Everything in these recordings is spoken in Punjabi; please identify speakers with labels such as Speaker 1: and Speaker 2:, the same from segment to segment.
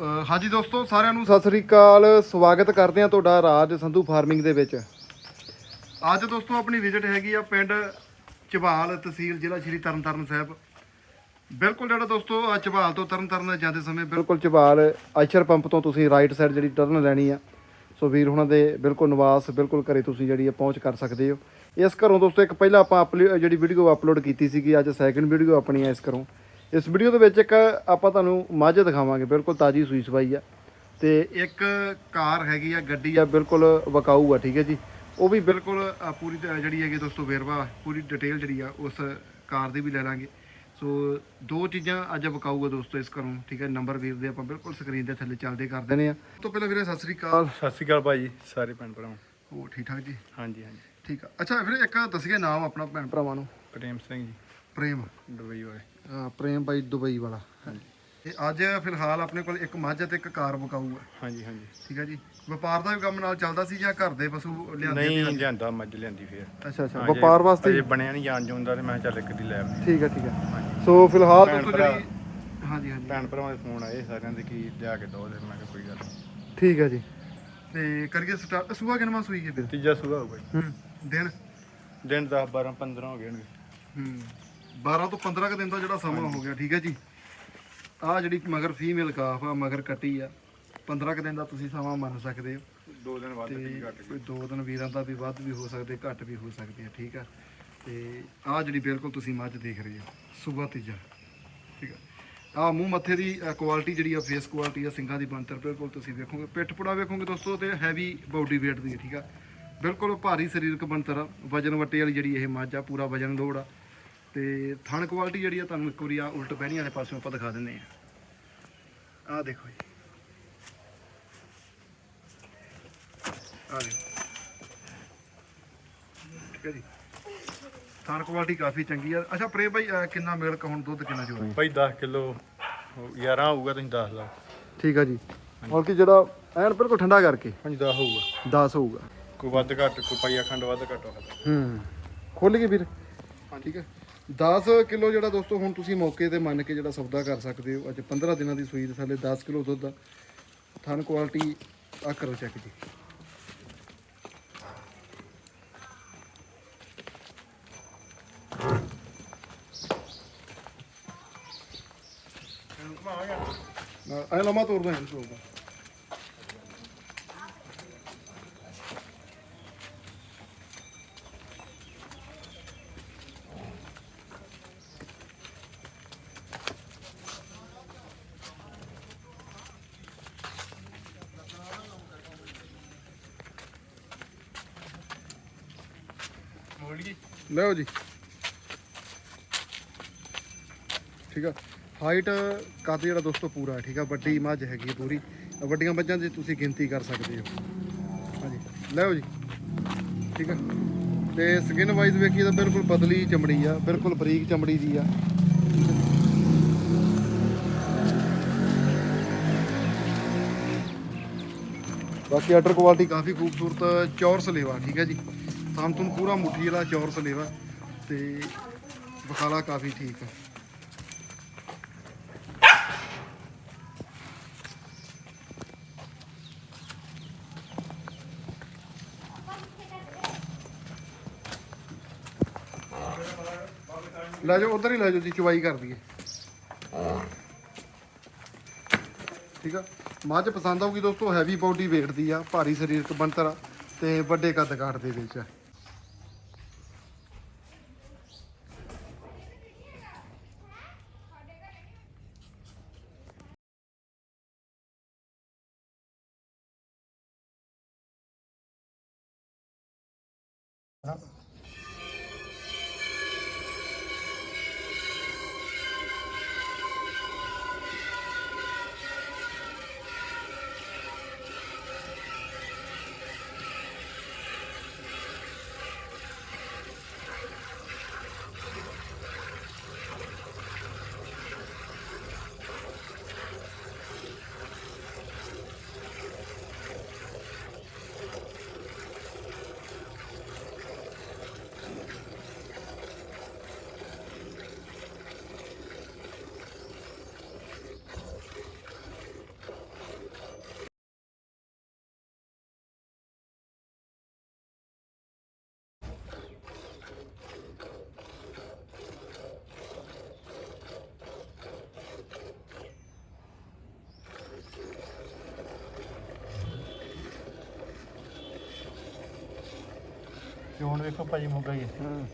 Speaker 1: ਹਾਂਜੀ ਦੋਸਤੋ, ਸਾਰਿਆਂ ਨੂੰ ਸਤਿ ਸ੍ਰੀ ਅਕਾਲ। ਸਵਾਗਤ ਕਰਦੇ ਹਾਂ ਤੁਹਾਡਾ ਰਾਜ ਸੰਧੂ ਫਾਰਮਿੰਗ ਦੇ ਵਿੱਚ। ਅੱਜ ਦੋਸਤੋ, ਆਪਣੀ ਵਿਜ਼ਿਟ ਹੈਗੀ ਆ ਪਿੰਡ ਝਬਾਲ ਤਹਿਸੀਲ, ਜ਼ਿਲ੍ਹਾ ਸ਼੍ਰੀ ਤਰਨਤਾਰਨ ਸਾਹਿਬ। ਬਿਲਕੁਲ ਜਿਹੜਾ ਦੋਸਤੋ, ਆ ਝਬਾਲ ਤੋਂ ਤਰਨਤਾਰਨ ਜਾਂਦੇ ਸਮੇਂ ਬਿਲਕੁਲ ਝਬਾਲ ਆਇਸ਼ਰ ਪੰਪ ਤੋਂ ਤੁਸੀਂ ਰਾਈਟ ਸਾਈਡ ਜਿਹੜੀ ਟਰਨ ਲੈਣੀ ਆ। ਸੋ ਵੀਰ ਹੁਣਾਂ ਦੇ ਬਿਲਕੁਲ ਨਿਵਾਸ, ਬਿਲਕੁਲ ਘਰੇ ਤੁਸੀਂ ਜਿਹੜੀ ਆ ਪਹੁੰਚ ਕਰ ਸਕਦੇ ਹੋ। ਇਸ ਘਰੋਂ ਦੋਸਤੋ, ਇੱਕ ਪਹਿਲਾਂ ਆਪਾਂ ਅਪਲੋ- ਜਿਹੜੀ ਵੀਡੀਓ ਅਪਲੋਡ ਕੀਤੀ ਸੀਗੀ, ਅੱਜ ਸੈਕਿੰਡ ਵੀਡੀਓ ਆਪਣੀ ਆ ਇਸ ਘਰੋਂ। ਇਸ ਵੀਡੀਓ ਦੇ ਵਿੱਚ ਇੱਕ ਆਪਾਂ ਤੁਹਾਨੂੰ ਮੱਝ ਦਿਖਾਵਾਂਗੇ ਬਿਲਕੁਲ ਤਾਜੀ ਸੂਈ ਸਵਾਈ ਆ। ਤੇ ਇੱਕ ਕਾਰ ਹੈਗੀ ਆ ਗੱਡੀ ਆ ਬਿਲਕੁਲ ਵਕਾਊ ਆ ਠੀਕ ਹੈ ਜੀ। ਉਹ ਵੀ ਬਿਲਕੁਲ ਪੂਰੀ ਜਿਹੜੀ ਹੈਗੀ ਦੋਸਤੋ ਵੇਰਵਾ ਪੂਰੀ ਡਿਟੇਲ ਜਿਹੜੀ ਆ ਉਸ ਕਾਰ ਦੀ ਵੀ ਲੈ ਲਾਂਗੇ। ਸੋ ਦੋ ਚੀਜ਼ਾਂ ਅੱਜ ਵਿਕਾਊ ਆ ਦੋਸਤੋ ਇਸ ਘਰੋਂ ਠੀਕ ਹੈ। ਨੰਬਰ ਵੀਰ ਦੇ ਆਪਾਂ ਬਿਲਕੁਲ ਸਕਰੀਨ ਦੇ ਥੱਲੇ ਚੱਲਦੇ ਕਰ ਦਿੰਦੇ ਆ। ਤੋਂ ਪਹਿਲਾਂ ਵੀਰੇ ਸਤਿ ਸ੍ਰੀ ਅਕਾਲ।
Speaker 2: ਸਤਿ ਸ਼੍ਰੀ ਅਕਾਲ ਭਾਜੀ ਸਾਰੇ ਭੈਣ ਭਰਾਵਾਂ।
Speaker 1: ਹੋ ਠੀਕ ਠਾਕ ਜੀ?
Speaker 2: ਹਾਂਜੀ ਹਾਂਜੀ।
Speaker 1: ਠੀਕ ਆ। ਅੱਛਾ ਵੀਰੇ ਇੱਕ ਦੱਸੀਏ ਨਾਮ ਆਪਣਾ ਭੈਣ ਭਰਾਵਾਂ ਨੂੰ।
Speaker 2: ਪ੍ਰੇਮ ਸਿੰਘ ਜੀ।
Speaker 1: ਪ੍ਰੇਮ।
Speaker 2: ਦੁਬਈ ਵਾਲੇ।
Speaker 1: ਅ, ਪ੍ਰੇਮ ਬਾਈ ਦੁਬਈ ਵਾਲਾ। ਤੇ ਅੱਜ ਫਿਲਹਾਲ ਆਪਣੇ ਕੋਲ ਇੱਕ ਮੱਝ ਤੇ ਇੱਕ ਕਾਰ ਵਿਕਾਊ ਆ
Speaker 2: ਹਾਂਜੀ ਹਾਂਜੀ।
Speaker 1: ਠੀਕ ਹੈ ਜੀ? ਵਪਾਰ ਦਾ ਵੀ ਕੰਮ ਨਾਲ ਚੱਲਦਾ ਸੀ ਜਾਂ ਘਰ ਦੇ ਪਸ਼ੂ ਲਿਆਂਦੇ
Speaker 2: ਨਹੀਂ? ਲਿਆਂਦਾ ਮੱਝ ਲਿਆਂਦੀ ਫੇਰ।
Speaker 1: ਅੱਛਾ ਅੱਛਾ। ਵਪਾਰ ਵਾਸਤੇ?
Speaker 2: ਅਜੇ ਬਣਿਆ ਨਹੀਂ ਜਾਣ ਜੂੰਦਾ ਤੇ ਮੈਂ ਕਿਹਾ ਚੱਲ ਇੱਕ ਦੀ ਲੈ ਆਉਂਦੇ
Speaker 1: ਠੀਕ ਹੈ ਠੀਕ ਹੈ। ਸੋ ਫਿਲਹਾਲ
Speaker 2: ਭੈਣ ਭਰਾ।
Speaker 1: ਜਿਹੜੀ ਹਾਂਜੀ ਹਾਂਜੀ।
Speaker 2: ਭੈਣ ਭਰਾਵਾਂ ਦੇ ਫੋਨ ਆਏ ਸਾਰਿਆਂ ਦੇ ਕੀ ਲਿਆ ਕੇ ਦੋ ਦੇ ਮੈਂ ਕਿਹਾ ਕੋਈ ਗੱਲ ਨੀ।
Speaker 1: ਠੀਕ ਹੈ ਜੀ। ਤੇ ਕਰੀਏ ਸਟਾਰਟ। ਸੂਆ ਕਿੰਨਾ ਸੂਈ ਹੈ ਫਿਰ?
Speaker 2: ਤੀਜਾ ਸੁਗਾ ਹੋਊਗਾ ਜੀ।
Speaker 1: ਹੂੰ। ਦਿਨ?
Speaker 2: ਦਿਨ 10 12 15 ਹੋ ਗਏ ਨੇ
Speaker 1: ਹੂੰ। 12 ਤੋਂ 15 ਕ ਦਿਨ ਦਾ ਜਿਹੜਾ ਸਮਾਂ ਹੋ ਗਿਆ ਠੀਕ ਹੈ ਜੀ। ਆਹ ਜਿਹੜੀ ਮਗਰ ਫੀਮੇਲ ਕਾਫ ਆ ਮਗਰ ਕੱਟੀ ਆ 15 ਕ ਦਿਨ ਦਾ ਤੁਸੀਂ ਸਮਾਂ ਮੰਨ ਸਕਦੇ ਹੋ।
Speaker 2: ਦੋ ਦਿਨ
Speaker 1: ਤੇ
Speaker 2: ਟੀ ਘੱਟ
Speaker 1: ਕੋਈ ਦੋ ਦਿਨ ਵੀਰਾਂ ਦਾ ਵੀ ਵੱਧ ਵੀ ਹੋ ਸਕਦੇ ਘੱਟ ਵੀ ਹੋ ਸਕਦੇ ਆ ਠੀਕ ਆ। ਤੇ ਆਹ ਜਿਹੜੀ ਬਿਲਕੁਲ ਤੁਸੀਂ ਮੱਝ ਦੇਖ ਰਹੇ ਹੋ ਸੂਬਾ ਤੀਜਾ ਠੀਕ ਆ। ਆਹ ਮੂੰਹ ਮੱਥੇ ਦੀ ਕੁਆਲਿਟੀ ਜਿਹੜੀ ਆ ਫੇਸ ਕੁਆਲਿਟੀ ਆ ਸਿੰਘਾਂ ਦੀ ਬਣਤਰ ਬਿਲਕੁਲ ਤੁਸੀਂ ਵੇਖੋਗੇ। ਪਿੱਠ ਪੁੜਾ ਵੇਖੋਗੇ ਦੋਸਤੋ ਤੇ ਹੈਵੀ ਬਾਡੀ weight ਦੀ ਠੀਕ ਆ। ਬਿਲਕੁਲ ਭਾਰੀ ਸਰੀਰਕ ਬਣਤਰ ਆ ਵਜਨ ਵੱਟੇ ਵਾਲੀ ਜਿਹੜੀ ਇਹ ਮੱਝ ਆ ਪੂਰਾ ਵਜਨ ਲੋੜ ਆ। ਤੇ ਥਣ ਕੁਆਲਿਟੀ ਜਿਹੜੀ ਆ ਤੁਹਾਨੂੰ ਇੱਕ ਵਾਰੀ ਆ ਉਲਟ ਬਹਿਣੀ ਵਾਲੇ ਪਾਸਿਓਂ ਆਪਾਂ ਦਿਖਾ ਦਿੰਦੇ ਆ ਆਹ ਦੇਖੋ ਜੀ। ਆ ਦੇਖੋ। ਠੀਕ ਹੈ ਜੀ। ਥਣ ਕੁਆਲਿਟੀ ਕਾਫੀ ਚੰਗੀ ਆ। ਅੱਛਾ ਪ੍ਰੇਮ ਭਾਈ ਅਹ ਕਿੰਨਾ ਮਿਲਕ ਹੁਣ ਦੁੱਧ ਕਿੰਨਾ ਜੋ
Speaker 2: ਭਾਈ 10 ਕਿਲੋ 11 ਹੋਊਗਾ ਤੁਸੀਂ 10 ਲਾ
Speaker 1: ਠੀਕ ਆ ਜੀ। ਹੁਣ ਕੀ ਜਿਹੜਾ ਐਨ ਬਿਲਕੁਲ ਠੰਡਾ ਕਰਕੇ?
Speaker 2: ਹਾਂਜੀ 10 ਹੋਊਗਾ।
Speaker 1: 10 ਹੋਊਗਾ।
Speaker 2: ਕੋਈ ਵੱਧ ਘੱਟ ਕੋਈ ਪਾਈਆ ਖੰਡ ਵੱਧ ਘੱਟ ਹੋ ਸਕਦਾ
Speaker 1: ਹੂੰ। ਖੁੱਲ ਗਈ ਵੀਰ? ਠੀਕ ਹੈ। 10 ਕਿਲੋ ਜਿਹੜਾ ਦੋਸਤੋ ਹੁਣ ਤੁਸੀਂ ਮੌਕੇ ਤੇ ਮੰਨ ਕੇ ਜਿਹੜਾ ਸੌਦਾ ਕਰ ਸਕਦੇ ਹੋ ਅੱਜ 15 ਦਿਨਾਂ ਦੀ ਸੂਈ ਦੇ ਥੱਲੇ 10 ਕਿਲੋ ਦੁੱਧ ਦਾ ਥਣ ਕੁਆਲਿਟੀ ਆ ਕਰੋ ਚੈੱਕ ਜੀ। ਐ ਲਮਾ ਤੋੜਦਾ ਹਾਂ ਤੋੜਦਾ ਲਓ ਜੀ। ਠੀਕ ਆ। ਹਾਈਟ ਕੱਦ ਜਿਹੜਾ ਦੋਸਤੋ ਪੂਰਾ ਹੈ ਠੀਕ ਆ। ਵੱਡੀ ਮੱਝ ਹੈਗੀ ਪੂਰੀ। ਵੱਡੀਆਂ ਮੱਝਾਂ ਦੀ ਤੁਸੀਂ ਗਿਣਤੀ ਕਰ ਸਕਦੇ ਹੋ। ਹਾਂਜੀ। ਲਓ ਜੀ। ਠੀਕ ਆ। ਤੇ ਸਕਿਨ ਵਾਈਜ਼ ਵੇਖੀਏ ਤਾਂ ਬਿਲਕੁਲ ਪਤਲੀ ਚਮੜੀ ਆ ਬਿਲਕੁਲ ਬਰੀਕ ਚਮੜੀ ਦੀ ਆ। ਬਾਕੀ ਆਰਡਰ ਕੁਆਲਿਟੀ ਕਾਫੀ ਖੂਬਸੂਰਤ ਚੌਰਸ ਲੇਵਾ ਠੀਕ ਹੈ ਜੀ। ਸਾਮਤੁਨ ਪੂਰਾ ਮੁੱਠੀ ਜਿਹੜਾ ਚੌਰਸ ਲੇਵਾ ਤੇ ਬਖਾਲਾ ਕਾਫੀ ਠੀਕ ਹੈ ਲੈ ਜਾਓ, ਉਧਰ ਹੀ ਲੈ ਜਾਓ ਜੀ ਚਵਾਈ ਕਰ ਦਈਏ। ਠੀਕ ਆ? ਮੱਝ ਪਸੰਦ ਆਊਗੀ ਦੋਸਤੋ ਹੈਵੀ ਬਾਡੀ weight ਦੀ ਆ, ਭਾਰੀ ਸਰੀਰਕ ਬਣਤਰ ਆ ਤੇ ਵੱਡੇ ਕੱਦ ਕਾਠ ਦੇ ਵਿੱਚ ਆ। ¿no?
Speaker 2: ਚੋਣ ਵੇਖੋ ਭਾਜੀ ਮੁੱਗਾ ਹੀ ਹੈ।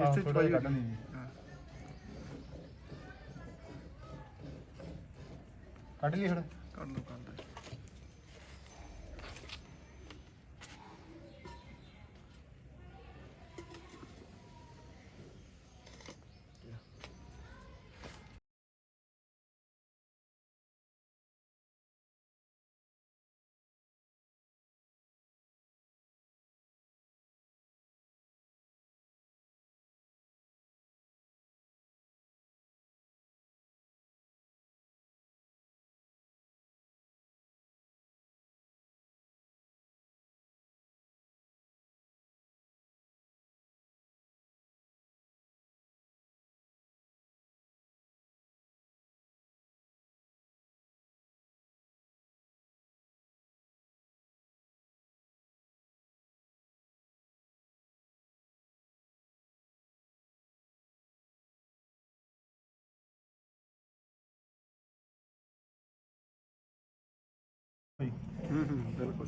Speaker 1: ਇਸ ਤੇ
Speaker 2: ਕੱਢ ਲਈ ਹੁਣ।
Speaker 1: ਹੂੰ ਹੂੰ ਬਿਲਕੁਲ।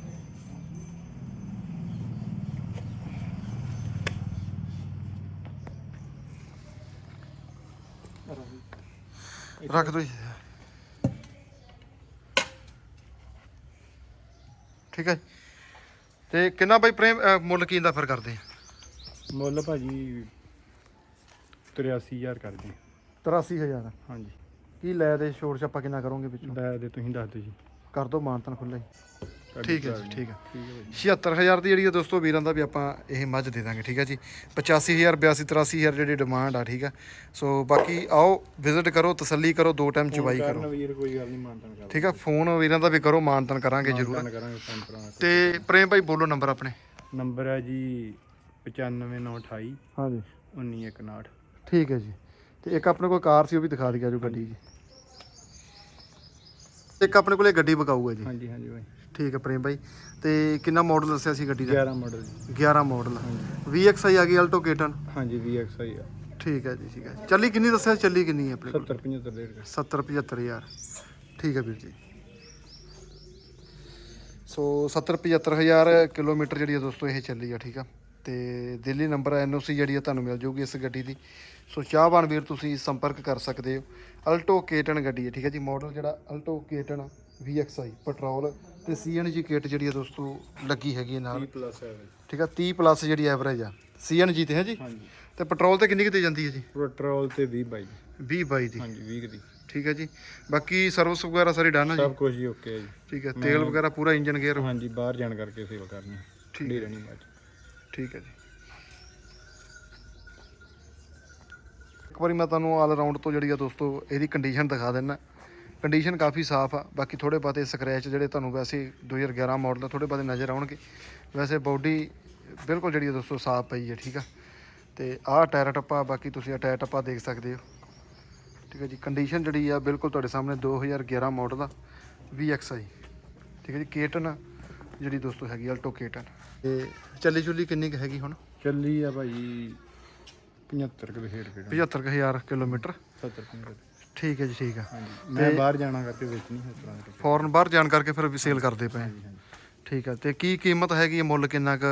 Speaker 1: ਰੱਖ ਦੋ ਜੀ। ਠੀਕ ਹੈ ਤੇ ਕਿੰਨਾ ਬਾਈ ਪ੍ਰੇਮ ਅਹ ਮੁੱਲ ਕੀ ਦਾ ਫਿਰ ਕਰਦੇ ਆ?
Speaker 2: ਮੁੱਲ ਭਾਜੀ 83000 ਕਰਦੇ
Speaker 1: 83000
Speaker 2: ਹਾਂਜੀ।
Speaker 1: ਕੀ ਲੈ ਦੇ ਛੋੜ ਛਾਪਾ ਕਿੰਨਾ ਕਰੋਗੇ ਵਿੱਚੋਂ
Speaker 2: ਲੈ ਦੇ ਤੁਸੀਂ ਦੱਸ ਦਿਓ ਜੀ।
Speaker 1: ਕਰ ਦੋ ਮਾਨਤਨ ਖੁੱਲਾ ਹੀ। ਠੀਕ ਹੈ ਜੀ। ਠੀਕ ਹੈ।
Speaker 2: ਠੀਕ ਹੈ ਭਾਜੀ
Speaker 1: 76000 ਦੀ ਜਿਹੜੀ ਹੈ ਦੋਸਤੋ ਵੀਰਾਂ ਦਾ ਵੀ ਆਪਾਂ ਇਹ ਮੱਝ ਦੇ ਦਾਂਗੇ ਠੀਕ ਹੈ ਜੀ। 85000 82 83000 ਜਿਹੜੀ ਡਿਮਾਂਡ ਆ ਠੀਕ ਆ ਸੋ ਬਾਕੀ ਆਓ ਵਿਜ਼ਿਟ ਕਰੋ ਤਸੱਲੀ ਕਰੋ ਦੋ ਟਾਈਮ ਚਵਾਈ ਕਰੋ। ਠੀਕ ਆ ਫੋਨ ਵੀਰਾਂ ਦਾ ਵੀ ਕਰੋ ਮਾਨਤਨ ਕਰਾਂਗੇ ਜ਼ਰੂਰ। ਤੇ ਪ੍ਰੇਮ ਭਾਈ ਬੋਲੋ ਨੰਬਰ ਆਪਣੇ।
Speaker 2: ਨੰਬਰ ਹੈ ਜੀ 95928
Speaker 1: ਹਾਂਜੀ।
Speaker 2: 1959
Speaker 1: ਠੀਕ ਹੈ ਜੀ। ਤੇ ਇੱਕ ਆਪਣੇ ਕੋਲ ਕਾਰ ਸੀ ਉਹ ਵੀ ਦਿਖਾ ਦਿਆ ਜੋ ਗੱਡੀ ਜੀ ਇੱਕ ਆਪਣੇ ਕੋਲੇ ਗੱਡੀ ਬਕਾਊ ਹੈ ਜੀ।
Speaker 2: ਹਾਂਜੀ ਹਾਂਜੀ ਭਾਈ
Speaker 1: ਠੀਕ ਹੈ ਪ੍ਰੇਮ ਭਾਈ ਤੇ ਕਿੰਨਾ ਮਾਡਲ ਦੱਸਿਆ ਸੀ ਗੱਡੀ ਦਾ?
Speaker 2: 11 ਮਾਡਲ ਜੀ।
Speaker 1: 11 ਮਾਡਲ VXI ਆ ਗਈ ਅਲਟੋ ਕੇਟਨ
Speaker 2: ਹਾਂਜੀ VXI ਆ।
Speaker 1: ਠੀਕ ਹੈ ਜੀ ਠੀਕ ਹੈ। ਚੱਲੀ ਕਿੰਨੀ ਦੱਸਿਆ? ਚੱਲੀ ਕਿੰਨੀ ਹੈ ਆਪਣੇ ਕੋਲ?
Speaker 2: 70 75 ਡੇਢ ਕੁ।
Speaker 1: 70 75000 ਠੀਕ ਹੈ ਵੀਰ ਜੀ। ਸੋ 70 75000 ਕਿਲੋਮੀਟਰ ਜਿਹੜੀ ਆ ਦੋਸਤੋ ਇਹ ਚੱਲੀ ਆ ਠੀਕ ਆ। ਤੇ ਦਿੱਲੀ ਨੰਬਰ ਐਨਓਸੀ ਜਿਹੜੀ ਆ ਤੁਹਾਨੂੰ ਮਿਲ ਜਾਊਗੀ ਇਸ ਗੱਡੀ ਦੀ। ਸੋ ਚਾਹਵਾਨ ਵੀਰ ਤੁਸੀਂ ਸੰਪਰਕ ਕਰ ਸਕਦੇ ਹੋ। ਅਲਟੋ ਕੇਟਨ ਗੱਡੀ ਹੈ ਠੀਕ ਹੈ ਜੀ। ਮਾਡਲ ਜਿਹੜਾ Alto K ten VXI petrol ਤੇ CNG ਕਿਟ ਜਿਹੜੀ ਆ ਦੋਸਤੋ ਲੱਗੀ ਹੈਗੀ ਹੈ ਨਾਲ।
Speaker 2: 30 ਪਲੱਸ ਹੈ ਭਾਈ
Speaker 1: ਠੀਕ ਆ 30 ਪਲੱਸ ਜਿਹੜੀ ਐਵਰੇਜ ਆ। CNG ਤੇ ਹੈ ਜੀ।
Speaker 2: ਹਾਂਜੀ।
Speaker 1: ਤੇ ਪੈਟਰੋਲ ਤੇ ਕਿੰਨੀ ਕੁ ਦੇ ਜਾਂਦੀ ਹੈ ਜੀ?
Speaker 2: ਪੈਟਰੋਲ ਤੇ 20 ਬਾਈ।
Speaker 1: 20 22 ਦੀ।
Speaker 2: ਹਾਂਜੀ 20 ਦੀ।
Speaker 1: ਠੀਕ ਹੈ ਜੀ। ਬਾਕੀ ਸਰਵਿਸ ਵਗੈਰਾ ਸਾਰੀ ਡਨ ਹੈ ਜੀ?
Speaker 2: ਸਭ ਕੁਝ ਹੀ ਓਕੇ ਹੈ ਜੀ।
Speaker 1: ਠੀਕ ਹੈ ਤੇਲ ਵਗੈਰਾ ਪੂਰਾ ਇੰਜਨ ਗੇਅਰ
Speaker 2: ਹਾਂਜੀ ਬਾਹਰ ਜਾਣ ਕਰਕੇ ਸੇਲ ਕਰਨੀ
Speaker 1: ਠੀਕ
Speaker 2: ਠੰਡੀ ਰਹਿਣੀ ਬਾਅਦ 'ਚ।
Speaker 1: ਠੀਕ ਹੈ ਜੀ। ਇੱਕ ਵਾਰੀ ਮੈਂ ਤੁਹਾਨੂੰ ਆਲ ਰਾਊਂਡ ਤੋਂ ਜਿਹੜੀ ਆ ਦੋਸਤੋ, ਇਹਦੀ ਕੰਡੀਸ਼ਨ ਦਿਖਾ ਦਿੰਨਾ। ਕੰਡੀਸ਼ਨ ਕਾਫੀ ਸਾਫ਼ ਆ। ਬਾਕੀ ਥੋੜੇ ਬਹੁਤੇ ਸਕ੍ਰੈਚ ਜਿਹੜੇ ਤੁਹਾਨੂੰ ਵੈਸੇ 2011 ਮਾਡਲ ਦਾ ਥੋੜੇ ਬਹੁਤੇ ਨਜ਼ਰ ਆਉਣਗੇ। ਵੈਸੇ ਬਾਡੀ ਬਿਲਕੁਲ ਜਿਹੜੀ ਆ ਦੋਸਤੋ ਸਾਫ਼ ਪਈ ਹੈ ਠੀਕ ਆ? ਤੇ ਆਹ ਟਾਇਰ ਟੱਪਾ, ਬਾਕੀ ਤੁਸੀਂ ਆ ਟਾਇਰ ਟੱਪਾ ਦੇਖ ਸਕਦੇ ਹੋ। ਠੀਕ ਹੈ ਜੀ ਕੰਡੀਸ਼ਨ ਜਿਹੜੀ ਆ ਬਿਲਕੁਲ ਤੁਹਾਡੇ ਸਾਹਮਣੇ 2011 ਮਾਡਲ ਦਾ VXI ਠੀਕ ਹੈ ਜੀ ਕੇਟਨ ਜਿਹੜੀ ਦੋਸਤੋ ਹੈਗੀ ਅਲਟੋ ਕੇਟਨ ਤੇ ਚੱਲੀ ਚੁੱਲੀ ਕਿੰਨੀ ਕੁ ਹੈਗੀ ਹੁਣ?
Speaker 2: ਚੱਲੀ ਆ ਭਾਈ 75 ਕੁ ਦੇ ਖੇਡ ਖੇਡ
Speaker 1: 75000 ਕਿਲੋਮੀਟਰ।
Speaker 2: 70 75
Speaker 1: ਠੀਕ ਹੈ ਜੀ ਠੀਕ ਹੈ।
Speaker 2: ਹਾਂਜੀ। ਮੈਂ ਬਾਹਰ ਜਾਣਾ ਕਰਕੇ ਵੇਚਣੀ ਹੈ ਇਸ ਤਰ੍ਹਾਂ ਦੇ
Speaker 1: ਫੌਰਨ ਬਾਹਰ ਜਾਣ ਕਰਕੇ ਫਿਰ ਵੀ ਸੇਲ ਕਰਦੇ ਪਏ। ਠੀਕ ਹੈ ਤੇ ਕੀ ਕੀਮਤ ਹੈਗੀ ਹੈ ਮੁੱਲ ਕਿੰਨਾ ਕੁ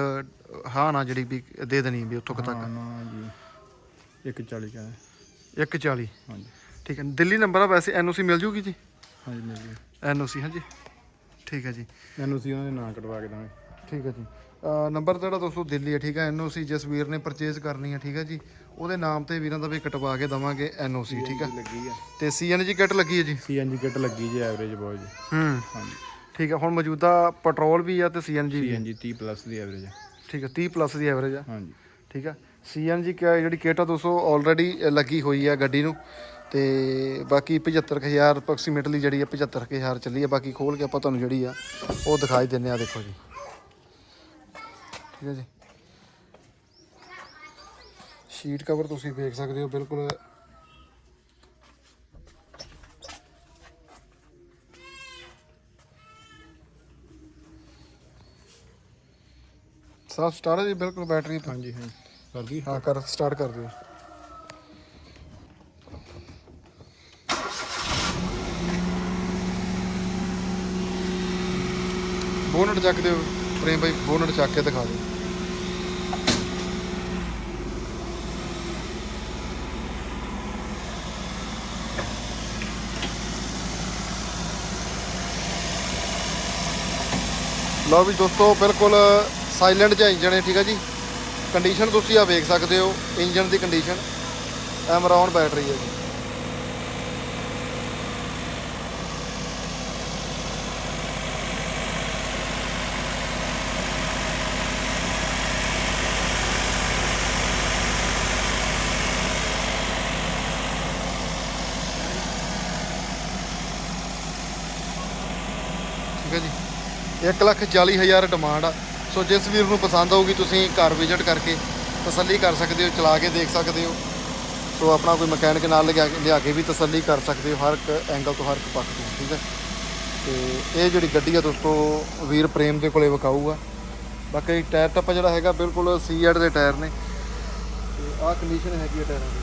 Speaker 1: ਹਾਂ ਨਾ ਜਿਹੜੀ ਵੀ ਦੇ ਦੇਣੀ ਵੀ ਉੱਥੋਂ ਕੁ
Speaker 2: ਹਾਂ
Speaker 1: ਤੱਕ
Speaker 2: ਨਾ ਜੀ 140 ਕਾ
Speaker 1: 140
Speaker 2: ਹਾਂਜੀ।
Speaker 1: ਠੀਕ ਹੈ ਦਿੱਲੀ ਨੰਬਰ ਆ ਵੈਸੇ ਐਨਓਸੀ ਮਿਲ ਜੂਗੀ ਜੀ?
Speaker 2: ਹਾਂਜੀ ਮਿਲ ਗਈ
Speaker 1: ਐਨਓਸੀ ਹਾਂਜੀ। ਠੀਕ ਹੈ ਜੀ।
Speaker 2: ਮੈਨੂੰ ਸੀ ਉਹਨਾਂ ਦੇ ਨਾਂ ਕਟਵਾ ਕੇ ਦਾਂਗੇ
Speaker 1: ਠੀਕ ਹੈ ਜੀ। ਨੰਬਰ ਜਿਹੜਾ ਦੋਸਤੋ ਦਿੱਲੀ ਹੈ ਠੀਕ ਹੈ। ਐਨਓਸੀ ਜਿਸ ਵੀਰ ਨੇ ਪਰਚੇਜ਼ ਕਰਨੀ ਹੈ ਠੀਕ ਹੈ ਜੀ। ਉਹਦੇ ਨਾਮ ਤੇ ਵੀਰਾਂ ਦਾ ਵੀ ਕਟਵਾ ਕੇ ਦਵਾਂਗੇ ਐਨਓਸੀ ਠੀਕ ਹੈ।
Speaker 2: ਲੱਗੀ ਆ
Speaker 1: ਤੇ ਸੀਐਨਜੀ ਕਿੱਟ ਲੱਗੀ ਹੈ ਜੀ?
Speaker 2: ਸੀਐਨਜੀ ਕਿੱਟ ਲੱਗੀ ਜੀ ਐਵਰੇਜ ਬਹੁਤ ਜੀ।
Speaker 1: ਹੂੰ।
Speaker 2: ਹਾਂਜੀ।
Speaker 1: ਠੀਕ ਹੈ ਹੁਣ ਮੌਜੂਦਾ ਪੈਟਰੋਲ ਵੀ ਆ ਤੇ ਸੀਐਨਜੀ ਵੀ।
Speaker 2: ਸੀਐਨਜੀ 30 ਪਲੱਸ ਦੀ ਐਵਰੇਜ ਆ।
Speaker 1: ਠੀਕ ਹੈ 30 ਪਲੱਸ ਦੀ ਐਵਰੇਜ ਆ।
Speaker 2: ਹਾਂਜੀ।
Speaker 1: ਠੀਕ ਹੈ ਸੀਐਨਜੀ ਜਿਹੜੀ ਕਿੱਟ ਆ ਦੋਸਤੋ ਆਲਰੇਡੀ ਲੱਗੀ ਹੋਈ ਆ ਗੱਡੀ ਨੂੰ। ਤੇ ਬਾਕੀ 75000 ਅਪਰੋਕਸੀਮੇਟਲੀ ਜਿਹੜੀ ਆ 75000 ਚੱਲੀ ਆ ਬਾਕੀ ਖੋਲ ਕੇ ਆਪਾਂ ਤੁਹਾਨੂੰ ਜਿਹੜੀ ਆ ਉਹ ਦਿਖਾਈ ਦਿੰਨੇ ਆ ਦੇਖੋ ਜੀ। ਠੀਕ ਹੈ ਜੀ। ਸ਼ੀਟ ਕਵਰ ਤੁਸੀਂ ਵੇਖ ਸਕਦੇ ਹੋ ਬਿਲਕੁਲ। ਸਾਫ਼ ਸਟਾਰਟ ਹੈ ਜੀ ਬਿਲਕੁਲ ਬੈਟਰੀ ਤਾਂ।
Speaker 2: ਹਾਂਜੀ ਹਾਂਜੀ। ਕਰਦੀ
Speaker 1: ਹਾਂ ਕਰ ਸਟਾਰਟ ਕਰ ਦਿਓ। ਬੋਨਟ ਚੱਕ ਦਿਓ। ਪ੍ਰੇਮ ਭਾਈ ਬੋਨਟ ਚੱਕ ਕੇ ਦਿਖਾ ਦਿਓ। ਲਓ ਵੀ ਦੋਸਤੋ, ਬਿਲਕੁਲ ਸਾਇਲੈਂਟ ਜਿਹਾ ਇੰਜਨ ਹੈ ਠੀਕ ਹੈ ਜੀ। ਕੰਡੀਸ਼ਨ ਤੁਸੀਂ ਆ ਵੇਖ ਸਕਦੇ ਹੋ ਇੰਜਨ ਦੀ ਕੰਡੀਸ਼ਨ ਐਮਰੌਨ ਬੈਟਰੀ ਹੈ ਜੀ। 1 ਲੱਖ 40 ਹਜ਼ਾਰ ਡਿਮਾਂਡ ਆ। ਸੋ ਜਿਸ ਵੀਰ ਨੂੰ ਪਸੰਦ ਆਊਗੀ, ਤੁਸੀਂ ਘਰ ਵਿਜ਼ਿਟ ਕਰਕੇ ਤਸੱਲੀ ਕਰ ਸਕਦੇ ਹੋ, ਚਲਾ ਕੇ ਦੇਖ ਸਕਦੇ ਹੋ। ਸੋ ਆਪਣਾ ਕੋਈ ਮਕੈਨਿਕ ਨਾਲ ਲਿਆ ਕੇ ਵੀ ਤਸੱਲੀ ਕਰ ਸਕਦੇ ਹੋ, ਹਰ ਇੱਕ ਐਂਗਲ ਤੋਂ ਹਰ ਇੱਕ ਪੱਖ ਤੋਂ, ਠੀਕ ਹੈ ਤੇ ਇਹ ਜਿਹੜੀ ਗੱਡੀ ਆ ਦੋਸਤੋ, ਵੀਰ ਪ੍ਰੇਮ ਦੇ ਕੋਲੇ ਵਿਕਾਊਗਾ ਬਾਕੀ ਟਾਇਰ ਟੱਪ ਜਿਹੜਾ ਹੈਗਾ, ਬਿਲਕੁਲ ਸੀ ਐਡ ਦੇ ਟਾਇਰ ਨੇ। ਤੇ ਆਹ ਕੰਡੀਸ਼ਨ ਹੈਗੀ ਹੈ ਟਾਇਰਾਂ ਦੀ।